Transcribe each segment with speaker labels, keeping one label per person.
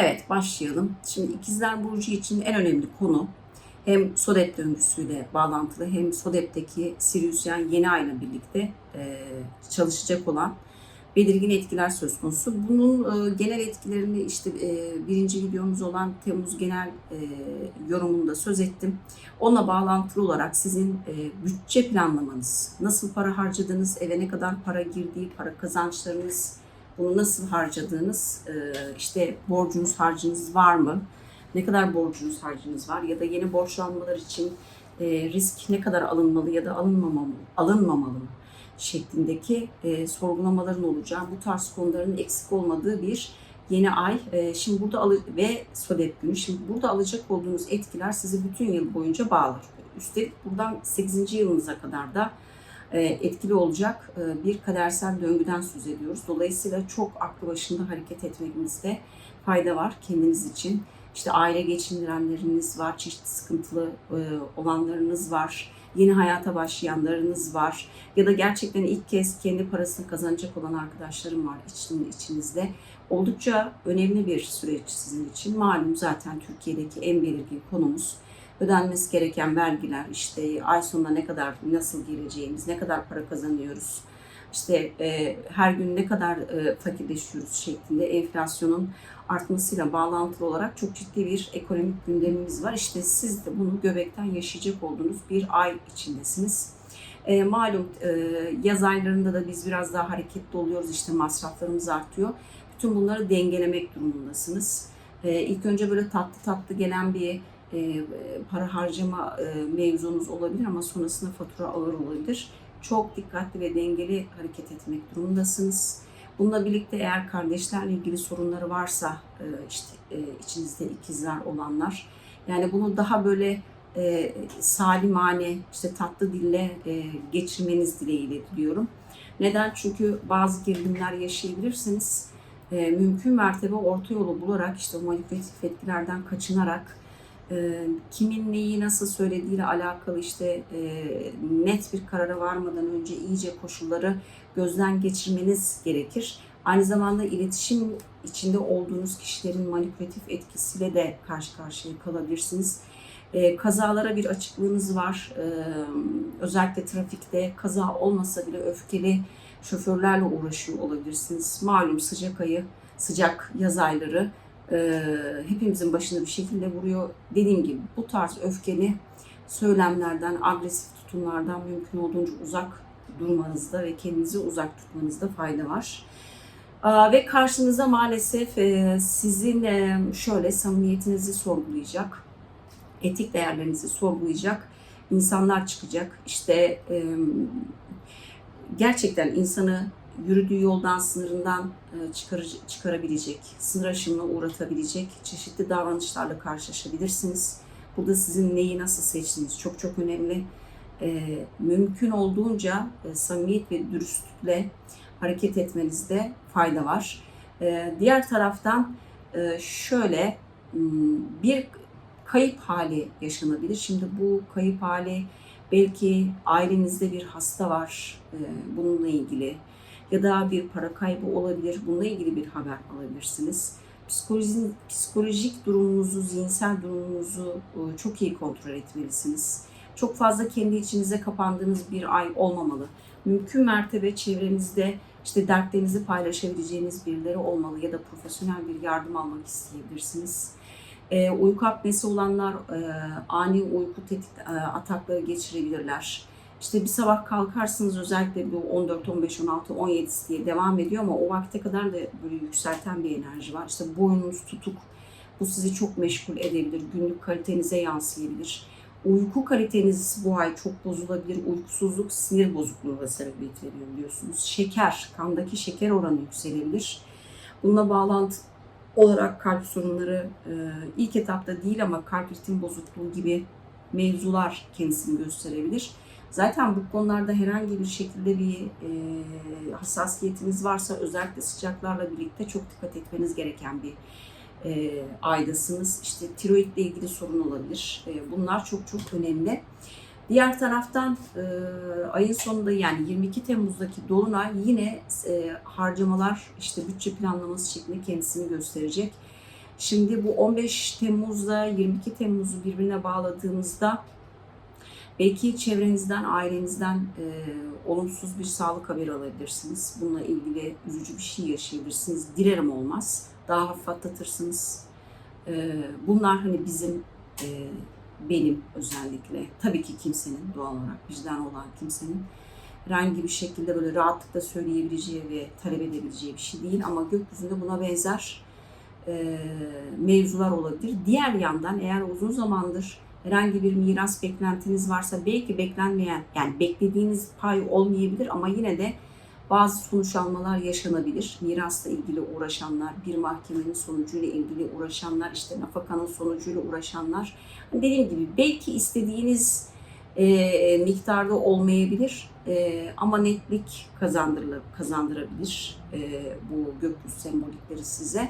Speaker 1: Evet başlayalım. Şimdi İkizler Burcu için en önemli konu hem Sodep döngüsüyle bağlantılı hem Sodep'teki Siriusyen yeni ayla birlikte e, çalışacak olan belirgin etkiler söz konusu. Bunun e, genel etkilerini işte e, birinci videomuz olan Temmuz genel e, yorumunda söz ettim. Onunla bağlantılı olarak sizin e, bütçe planlamanız, nasıl para harcadığınız, eve ne kadar para girdiği, para kazançlarınız, bunu nasıl harcadığınız, e, işte borcunuz, harcınız var mı? Ne kadar borcunuz, harcınız var? Ya da yeni borçlanmalar için e, risk ne kadar alınmalı ya da alınmamalı, alınmamalı şeklindeki e, sorgulamaların olacağı, bu tarz konuların eksik olmadığı bir yeni ay. Şimdi burada ve Sodep günü. Şimdi burada alacak olduğunuz etkiler sizi bütün yıl boyunca bağlar. Üstelik buradan 8. yılınıza kadar da etkili olacak e, bir kadersel döngüden söz ediyoruz. Dolayısıyla çok aklı başında hareket etmenizde fayda var kendiniz için. İşte aile geçindirenleriniz var, çeşitli sıkıntılı e, olanlarınız var, yeni hayata başlayanlarınız var ya da gerçekten ilk kez kendi parasını kazanacak olan arkadaşlarım var için, içinizde. Oldukça önemli bir süreç sizin için. Malum zaten Türkiye'deki en belirgin konumuz ödenmesi gereken vergiler, işte ay sonuna ne kadar, nasıl geleceğimiz, ne kadar para kazanıyoruz, işte e, her gün ne kadar e, fakirleşiyoruz şeklinde enflasyonun artmasıyla bağlantılı olarak çok ciddi bir ekonomik gündemimiz var. İşte siz de bunu göbekten yaşayacak olduğunuz bir ay içindesiniz. E, malum e, yaz aylarında da biz biraz daha hareketli oluyoruz. İşte masraflarımız artıyor. Bütün bunları dengelemek durumundasınız. E, ilk önce böyle tatlı tatlı gelen bir e, para harcama e, mevzunuz olabilir ama sonrasında fatura ağır olabilir. Çok dikkatli ve dengeli hareket etmek durumundasınız. Bununla birlikte eğer kardeşlerle ilgili sorunları varsa e, işte e, içinizde ikizler olanlar yani bunu daha böyle e, salimane işte tatlı dille e, geçirmeniz dileğiyle diliyorum. Neden? Çünkü bazı gerilimler yaşayabilirsiniz. E, mümkün mertebe orta yolu bularak işte manipülatif etkilerden kaçınarak e, kimin neyi nasıl söylediğiyle alakalı işte e, net bir karara varmadan önce iyice koşulları gözden geçirmeniz gerekir. Aynı zamanda iletişim içinde olduğunuz kişilerin manipülatif etkisiyle de karşı karşıya kalabilirsiniz. E, kazalara bir açıklığınız var. E, özellikle trafikte kaza olmasa bile öfkeli şoförlerle uğraşıyor olabilirsiniz. Malum sıcak ayı, sıcak yaz ayları e, hepimizin başına bir şekilde vuruyor. Dediğim gibi bu tarz öfkeli söylemlerden, agresif tutumlardan mümkün olduğunca uzak durmanızda ve kendinizi uzak tutmanızda fayda var. Aa, ve karşınıza maalesef e, sizin e, şöyle samimiyetinizi sorgulayacak, etik değerlerinizi sorgulayacak insanlar çıkacak. İşte e, gerçekten insanı yürüdüğü yoldan, sınırından e, çıkar, çıkarabilecek, sınır aşımına uğratabilecek çeşitli davranışlarla karşılaşabilirsiniz. Burada sizin neyi nasıl seçtiğiniz çok çok önemli. E, mümkün olduğunca e, samimiyet ve dürüstlükle hareket etmenizde fayda var. E, diğer taraftan e, şöyle hmm, bir kayıp hali yaşanabilir. Şimdi bu kayıp hali belki ailenizde bir hasta var e, bununla ilgili ya da bir para kaybı olabilir. Bununla ilgili bir haber alabilirsiniz. Psikolojik, psikolojik durumunuzu, zihinsel durumunuzu e, çok iyi kontrol etmelisiniz. Çok fazla kendi içinize kapandığınız bir ay olmamalı. Mümkün mertebe çevrenizde işte dertlerinizi paylaşabileceğiniz birileri olmalı ya da profesyonel bir yardım almak isteyebilirsiniz. E, uyku apnesi olanlar e, ani uyku tetik e, atakları geçirebilirler. İşte bir sabah kalkarsınız özellikle bu 14, 15, 16, 17 diye devam ediyor ama o vakte kadar da böyle yükselten bir enerji var. İşte boynunuz tutuk, bu sizi çok meşgul edebilir, günlük kalitenize yansıyabilir. Uyku kaliteniz bu ay çok bozulabilir. Uykusuzluk sinir bozukluğuna sebebiyet veriyor biliyorsunuz. Şeker, kandaki şeker oranı yükselebilir. Bununla bağlantı olarak kalp sorunları e, ilk etapta değil ama kalp ritim bozukluğu gibi mevzular kendisini gösterebilir. Zaten bu konularda herhangi bir şekilde bir e, hassasiyetiniz varsa özellikle sıcaklarla birlikte çok dikkat etmeniz gereken bir e, aydasınız. İşte tiroidle ilgili sorun olabilir. E, bunlar çok çok önemli. Diğer taraftan e, ayın sonunda yani 22 Temmuz'daki Dolunay yine e, harcamalar işte bütçe planlaması şeklinde kendisini gösterecek. Şimdi bu 15 Temmuz'la 22 Temmuz'u birbirine bağladığımızda belki çevrenizden, ailenizden e, olumsuz bir sağlık haberi alabilirsiniz. Bununla ilgili üzücü bir şey yaşayabilirsiniz. Dilerim olmaz. Daha hafif atlatırsınız. E, bunlar hani bizim e, benim özellikle tabii ki kimsenin doğal olarak vicdan olan kimsenin herhangi bir şekilde böyle rahatlıkla söyleyebileceği ve talep edebileceği bir şey değil ama gökyüzünde buna benzer e, mevzular olabilir. Diğer yandan eğer uzun zamandır herhangi bir miras beklentiniz varsa belki beklenmeyen yani beklediğiniz pay olmayabilir ama yine de bazı sonuç almalar yaşanabilir. Mirasla ilgili uğraşanlar, bir mahkemenin sonucuyla ilgili uğraşanlar, işte nafakanın sonucuyla uğraşanlar. Dediğim gibi belki istediğiniz e, miktarda olmayabilir e, ama netlik kazandırılır, kazandırabilir e, bu gökyüzü sembolikleri size.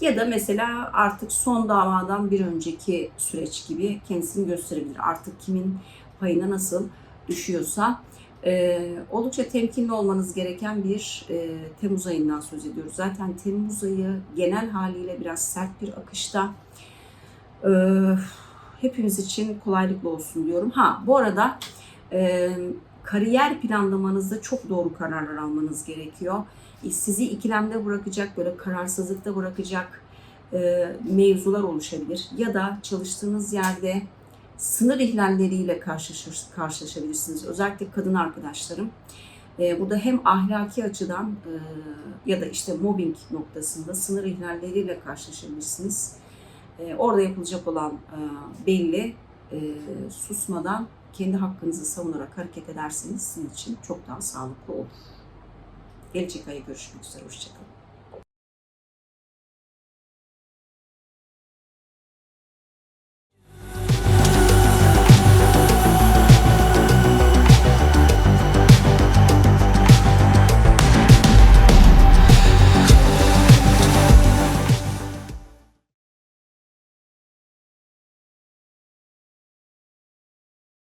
Speaker 1: Ya da mesela artık son davadan bir önceki süreç gibi kendisini gösterebilir. Artık kimin payına nasıl düşüyorsa. Ee, oldukça temkinli olmanız gereken bir e, Temmuz ayından söz ediyoruz. Zaten Temmuz ayı genel haliyle biraz sert bir akışta. Ee, hepimiz için kolaylıkla olsun diyorum. Ha bu arada e, kariyer planlamanızda çok doğru kararlar almanız gerekiyor. Sizi ikilemde bırakacak, böyle kararsızlıkta bırakacak e, mevzular oluşabilir. Ya da çalıştığınız yerde sınır ihlalleriyle karşılaşır, karşılaşabilirsiniz. Özellikle kadın arkadaşlarım. E, burada hem ahlaki açıdan e, ya da işte mobbing noktasında sınır ihlalleriyle karşılaşabilirsiniz. E, orada yapılacak olan e, belli. E, susmadan kendi hakkınızı savunarak hareket ederseniz sizin için çok daha sağlıklı olur. Gelecek aya görüşmek üzere. Hoşçakalın.